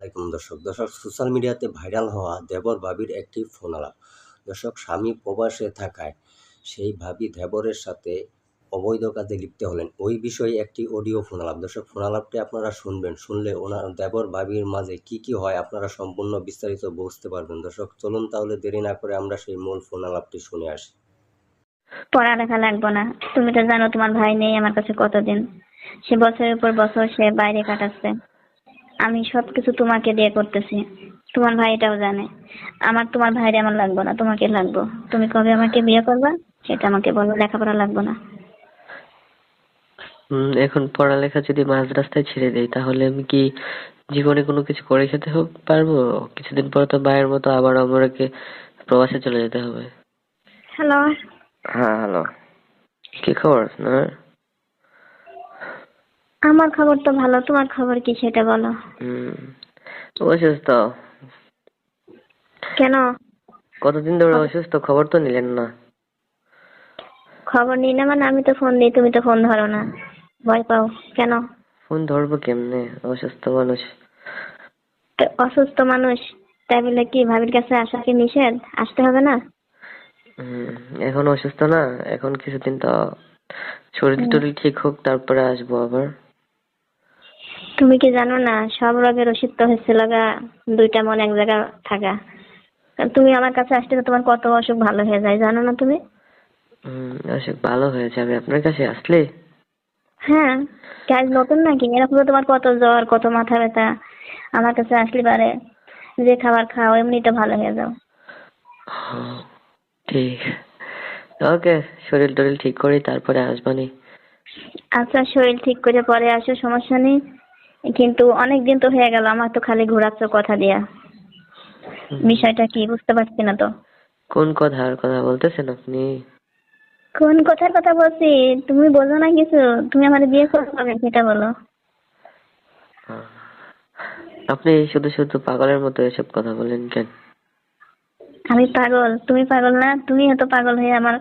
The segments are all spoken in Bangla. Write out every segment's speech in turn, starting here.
আসসালামাইকুম দর্শক। দর্শক, সোশ্যাল মিডিয়াতে ভাইরাল হওয়া দেবর ভাবির একটি ফোন আলাপ। দর্শক, স্বামী প্রবাসে থাকায় সেই ভাবি দেবরের সাথে অবৈধ কাজে লিপ্ত হলেন। ওই বিষয়ে একটি অডিও ফোন আলাপ। দর্শক, ফোন আলাপটি আপনারা শুনবেন, শুনলে ওনার দেবর ভাবির মাঝে কি কি হয় আপনারা সম্পূর্ণ বিস্তারিত বুঝতে পারবেন। দর্শক, চলুন তাহলে দেরি না করে আমরা সেই মূল ফোন আলাপটি শুনে আসি। পড়ালেখা লাগবো না। তুমি তো জানো তোমার ভাই নেই আমার কাছে কতদিন। সে বছরের পর বছর সে বাইরে কাটাচ্ছে। আমি সবকিছু তোমাকে দিয়ে করতেছি। তোমার ভাই এটাও জানে। আমার তোমার ভাইরে আমার লাগবো না তোমাকে লাগবো। তুমি কবে আমাকে বিয়ে করবা সেটা আমাকে বলো লেখাপড়া লাগবো না। হুম, এখন পড়ালেখা যদি মাঝ রাস্তায় ছেড়ে দেই তাহলে আমি কি জীবনে কোনো কিছু করে খেতে হোক পারব? কিছুদিন পর তো ভাইয়ের মতো আবার আমাকে প্রবাসে চলে যেতে হবে। হ্যালো হ্যাঁ হ্যালো কি খবর না? আমার খবর তো ভালো তোমার খবর কি সেটা বলো। হুম অসুস্থ? কেন? কতদিন ধরে অসুস্থ? খবর তো নিলেন না। খবর নিই না মানে আমি তো ফোন দিই তুমি তো ফোন ধরো না। ভয় পাও কেন? ফোন ধরবো কেমনে? অসুস্থ মানুষ। অসুস্থ মানুষ তাই বলে কি ভাবির কাছে আসা কি নিষেধ? আসতে হবে না? হুম, এখন অসুস্থ না এখন কিছুদিন তো শরীর টরীর ঠিক হোক তারপরে আসব আবার। তুমি কি জানো না সব রোগের ওষুধ তো হচ্ছে লাগা দুইটা মন এক জায়গা থাকা। তুমি আমার কাছে আসলে তো তোমার কত অসুখ ভালো হয়ে যায় জানো না তুমি? অসুখ ভালো হয়ে যাবে। আপনার কাছে আসলে? হ্যাঁ কাজ নতুন নাকি? এরকম তো তোমার কত জ্বর কত মাথা ব্যথা। আমার কাছে আসলে পারে যে খাবার খাও এমনিতে ভালো হয়ে যাও। ঠিক। ওকে শরীর টরীর ঠিক করি তারপরে আসবানি আচ্ছা শরীর ঠিক করে পরে আসো সমস্যা নেই। কিন্তু অনেক দিন তো হয়ে গেল আমার তো খালি ঘোরাচ্ছ কথা দিয়া। বিষয়টা কি বুঝতে পারছি না তো। কোন কথার কথা বলতেছেন আপনি? কোন কথার কথা বলছি? তুমি বোঝো না কিছু তুমি আমার বিয়ে করবে সেটা বলো। আপনি শুধু শুধু পাগলের মতো এসব কথা বলেন কেন? আমি পাগল তুমি পাগল না তুমি এত পাগল হয়ে আমার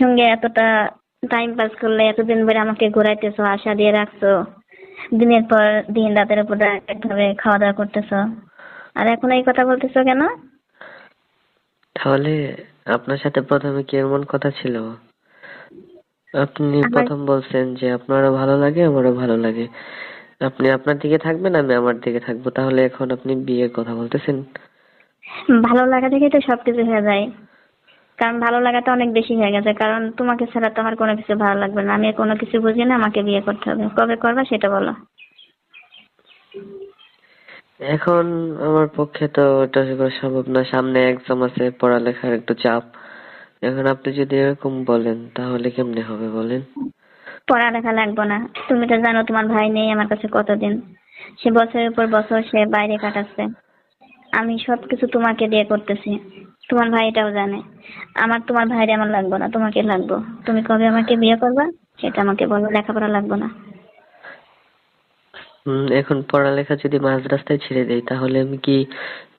সঙ্গে এতটা টাইম পাস করলে এতদিন ধরে আমাকে ঘোরাইতেছো আশা দিয়ে রাখছো। দিনের পর দিন রাতের উপর একভাবে খাওয়া দাওয়া করতেছো। আর এখন এই কথা বলতেছো কেন? তাহলে আপনার সাথে প্রথমে কি এমন কথা ছিল? আপনি প্রথম বলছেন যে আপনারও ভালো লাগে আমারও ভালো লাগে। আপনি আপনার দিকে থাকবেন আমি আমার দিকে থাকব। তাহলে এখন আপনি বিয়ের কথা বলতেছেন। ভালো লাগা থেকে তো সবকিছু হয়ে যায়। কারণ ভালো লাগাটা অনেক বেশি হয়ে গেছে। কারণ তোমাকে ছাড়া তো আমার কোনো কিছু ভালো লাগবে না। আমি কোনো কিছু বুঝি না আমাকে বিয়ে করতে হবে। কবে করবা সেটা বলো। এখন আমার পক্ষে তো ওটা সম্ভব না। সামনে এক্সাম আছে পড়ালেখার একটু চাপ। এখন আপনি যদি এরকম বলেন তাহলে কেমনে হবে বলেন? পড়ালেখা লাগবো না। তুমি তো জানো তোমার ভাই নেই আমার কাছে কতদিন। সে বছরের পর বছর সে বাইরে কাটাচ্ছে। আমি সবকিছু তোমাকে দিয়ে করতেছি। তোমার ভাই এটাও জানে। আমার তোমার ভাইরে আমার লাগবো না তোমাকে লাগবো। তুমি কবে আমাকে বিয়ে করবা সেটা আমাকে বলো লেখাপড়া লাগবো না। হুম, এখন পড়ালেখা যদি মাঝ রাস্তায় ছেড়ে দেই তাহলে আমি কি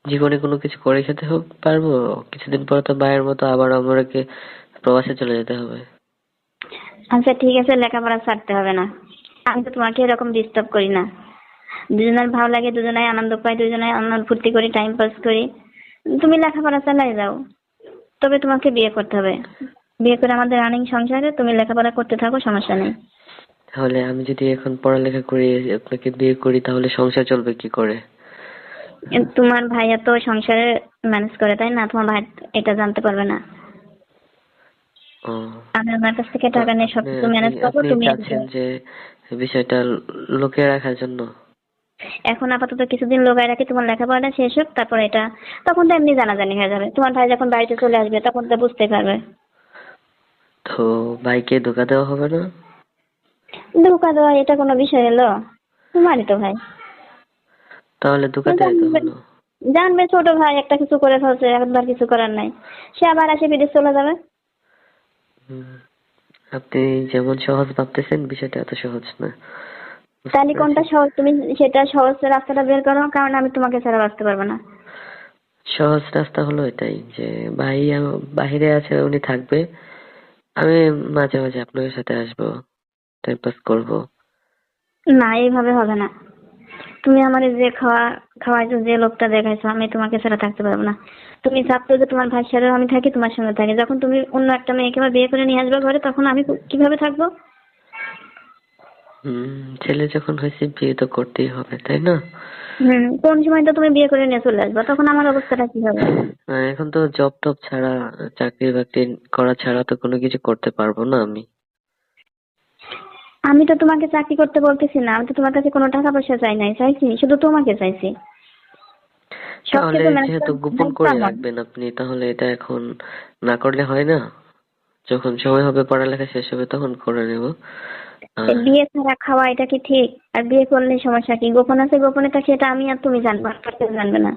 জীবনে কোনো কিছু করে খেতে পারব? কিছুদিন পর তো ভাইয়ের মতো আবার আমাকে প্রবাসে চলে যেতে হবে। আচ্ছা ঠিক আছে লেখাপড়া ছাড়তে হবে না। আমি তো তোমাকে এরকম ডিস্টার্ব করি না। দুজনের ভালো লাগে দুজনাই আনন্দ পাই দুজনাই আনন্দ ফুর্তি করি টাইম পাস করি। তুমি লেখাপড়া চালাই যাও। তবে তোমাকে বিয়ে করতে হবে। বিয়ে করে আমাদের রানিং সংসারে তুমি লেখাপড়া করতে থাকো সমস্যা নেই। তাহলে আমি যদি এখন পড়ালেখা করি আপনাকে বিয়ে করি তাহলে সংসার চলবে কি করে? তোমার ভাইয়া তো সংসারে ম্যানেজ করে তাই না? তোমার ভাই এটা জানতে পারবে না। আমি আমার কাছ থেকে টাকা নিয়ে সব কিছু ম্যানেজ করব তুমি চাচ্ছেন যে বিষয়টা লুকিয়ে রাখার জন্য? এখন আপাতত কিছুদিন লোকায় রাখি তোমার লেখাপড়াটা শেষ হোক তারপর এটা তখন তো এমনি জানাজানি হয়ে যাবে। তোমার ভাই যখন বাড়িতে চলে আসবে তখন তো বুঝতে পারবে। তো ভাইকে ধোকা দেওয়া হবে না? ধোকা দেওয়া এটা কোনো বিষয় হলো? তোমারই তো ভাই। তাহলে ধোকা দেওয়া হলো জানবে ছোট ভাই একটা কিছু করে ফেলছে একবার কিছু করার নাই। সে আবার আসে বিদেশ চলে যাবে। আপনি যেমন সহজ ভাবতেছেন বিষয়টা এত সহজ না। তাহলে কোনটা সহজ? তুমি সেটা সহজ রাস্তাটা বের করো কারণ আমি তোমাকে ছাড়া বাঁচতে পারব না। সহজ রাস্তা হলো এটাই যে ভাই বাহিরে আছে উনি থাকবে। আমি মাঝে মাঝে আপনার সাথে আসব টাইম পাস করব। না এইভাবে হবে না। তুমি আমার যে খাওয়া খাওয়াইছো যে লোকটা দেখাইছো আমি তোমাকে ছাড়া থাকতে পারব না। তুমি চাচ্ছো যে তোমার ভাই সাথে আমি থাকি তোমার সঙ্গে থাকি। যখন তুমি অন্য একটা মেয়েকে আবার বিয়ে করে নিয়ে আসবে ঘরে তখন আমি কীভাবে থাকব? হুম ছেলে যখন হয়েছে বিয়ে তো করতেই হবে তাই না? হুম কোন সময় তো তুমি বিয়ে করে নিয়ে চলে আসবে? তখন আমার অবস্থাটা কি হবে? এখন তো জব টব ছাড়া চাকরি বাকরি করা ছাড়া তো কোনো কিছু করতে পারব না আমি। আমি তো তোমাকে চাকরি করতে বলতেছি না আমি তো তোমার কাছে কোনো টাকা পয়সা চাই নাই চাইছি শুধু তোমাকে চাইছি। তাহলে যেহেতু গোপন করে রাখবেন আপনি তাহলে এটা এখন না করলে হয় না? যখন সময় হবে পড়ালেখা শেষ হবে তখন করে নেব। বিয়ে ছাড়া খাওয়া এটা কি ঠিক? আর বিয়ে করলে সমস্যা কি? গোপন আছে গোপনে থাকে এটা আমি আর তুমি জানব আর কেউ জানবে না।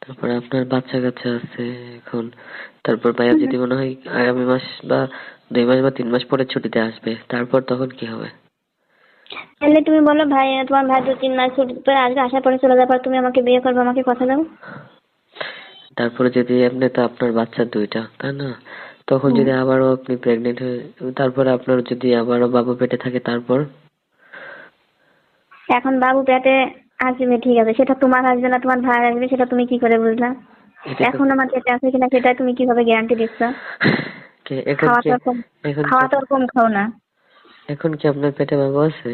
তারপরে আপনার বাচ্চা কাচ্চা আছে এখন। তারপর ভাইয়া যদি মনে হয় আগামী মাস বা দুই মাস বা তিন মাস পরে ছুটিতে আসবে তারপর তখন কি হবে? তাহলে তুমি বলো ভাই তোমার ভাই দু তিন মাস ছুটি পরে আসবে আসার পরে চলে যাবার তুমি আমাকে বিয়ে করবে আমাকে কথা দাও। তারপরে যদি এমনি তো আপনার বাচ্চা দুইটা তাই না? তখন যদি আবারও আপনি প্রেগনেন্ট হয়ে তারপর আপনার যদি আবারও বাবু পেটে থাকে তারপর? এখন বাবু পেটে আসবে ঠিক আছে। সেটা তোমার আসবে না তোমার ভাই আসবে সেটা তুমি কি করে বুঝলা? এখন আমার পেটে আছে কিনা সেটা তুমি কীভাবে গ্যারান্টি দিচ্ছ? খাওয়া তো কম খাও না। এখন কি আপনার পেটে বাবু আছে?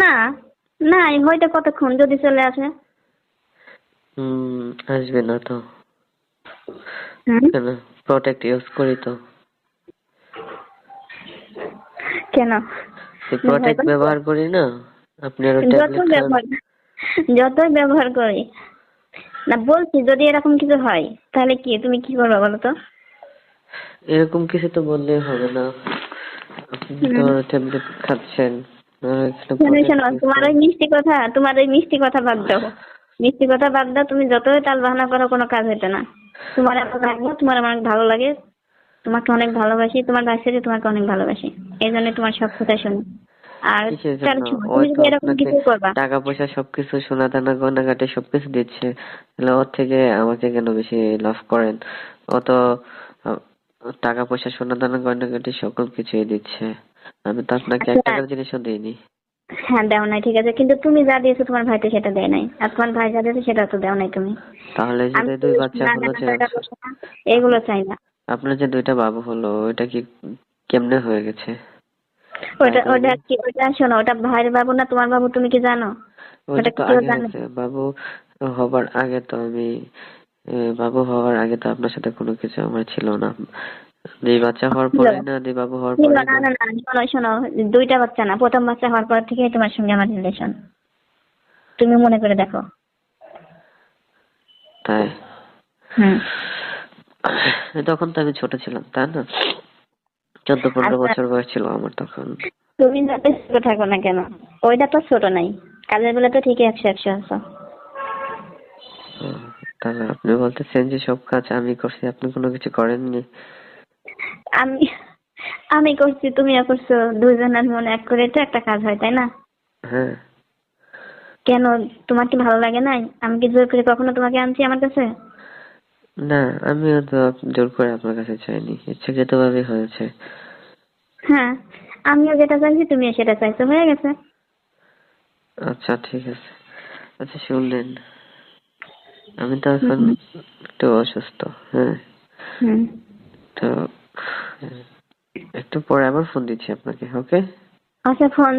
না না হয়তো কতক্ষণ যদি চলে আসে। হুম আসবে না তো? কেন প্রোটেক্ট ইউজ করি তো। কেন? প্রোটেক্ট ব্যবহার করি। না আপনি আরও যত ব্যবহার যতই ব্যবহার করি। না বলছি যদি এরকম কিছু হয় তাহলে কি তুমি কি করবে বলো তো? এরকম কিছু তো বললে হবে না। আপনি তো ট্যাবলেট খাচ্ছেন তোমার ওই মিষ্টি কথা তোমার ওই মিষ্টি কথা বাদ দাও। মিষ্টি কথা বাদ দাও তুমি যতই তাল বাহানা করো কোনো কাজ হইতে না। তোমার আমার লাগবে তোমার আমার অনেক ভালো লাগে। তোমাকে অনেক ভালোবাসি তোমার সাথে তোমাকে অনেক ভালোবাসি। এই জন্য তোমার সব কথা শুনি। আর টাকা পয়সা সবকিছু সোনা দানা গয়নাগাটি সবকিছু দিচ্ছে। তাহলে ওর থেকে আমাকে কেন বেশি লাভ করেন? ও তো টাকা পয়সা সোনা দানা গয়নাগাটি সকল কিছুই দিচ্ছে। আমি তো আপনাকে এক আচ্ছা। টাকার জিনিসও দিইনি। হ্যাঁ দেও নাই ঠিক আছে। কিন্তু তুমি যা দিয়েছ তোমার ভাইতে সেটা দেয় নাই। আর তোমার ভাই যা দিয়েছে সেটা তো দেও নাই তুমি। তাহলে যে দুই বাচ্চা হলো যে এগুলো চাই না। আপনার যে দুইটা বাবু হলো ওইটা কি কেমনে হয়ে গেছে? ওটা ওটা কি ওটা শোনো ওটা ভাইয়ের বাবু না তোমার বাবু তুমি কি জানো? ওটা তো কেউ আগে বাবু হবার আগে তো আমি বাবু হওয়ার আগে তো আপনার সাথে কোনো কিছু আমার ছিল না। দুই বাচ্চা হওয়ার পরে না দুই বাবু হওয়ার পরে না না না? শোনো শোনো দুইটা বাচ্চা না প্রথম বাচ্চা হওয়ার পর থেকেই তোমার সঙ্গে আমার রিলেশন তুমি মনে করে দেখো। তাই? হুম। তখন তো আমি ছোট ছিলাম তাই না? চোদ্দ পনেরো আচ্ছা। বছর বয়স ছিল আমার তখন। তুমি যাতে ছোট থাকো না কেন? ওইটা তো ছোট নাই। কাজের বেলা তো ঠিকই একশো একশো। আছো তাহলে আপনি বলতেছেন যে সব কাজ আমি করছি আপনি কোনো কিছু করেননি? আমি আমি করছি তুমিও করছ দুজনের মনে এক করে তো একটা কাজ হয় তাই না? হ্যাঁ। কেন তোমার কি ভালো লাগে নাই? আমি কি জোর করে কখনো তোমাকে আনছি আমার কাছে? না আমিও তো জোর করে আপনার কাছে চাইনি। ইচ্ছাকৃত ভাবে হয়েছে। হ্যাঁ আমিও যেটা চাইছি তুমিও সেটা চাইছো হয়ে গেছে। আচ্ছা ঠিক আছে। আচ্ছা শুনলেন। আমি তো এখন একটু অসুস্থ হ্যাঁ। হুম। তো একটু পরে আবার ফোন দিচ্ছি আপনাকে ওকে আচ্ছা ফোন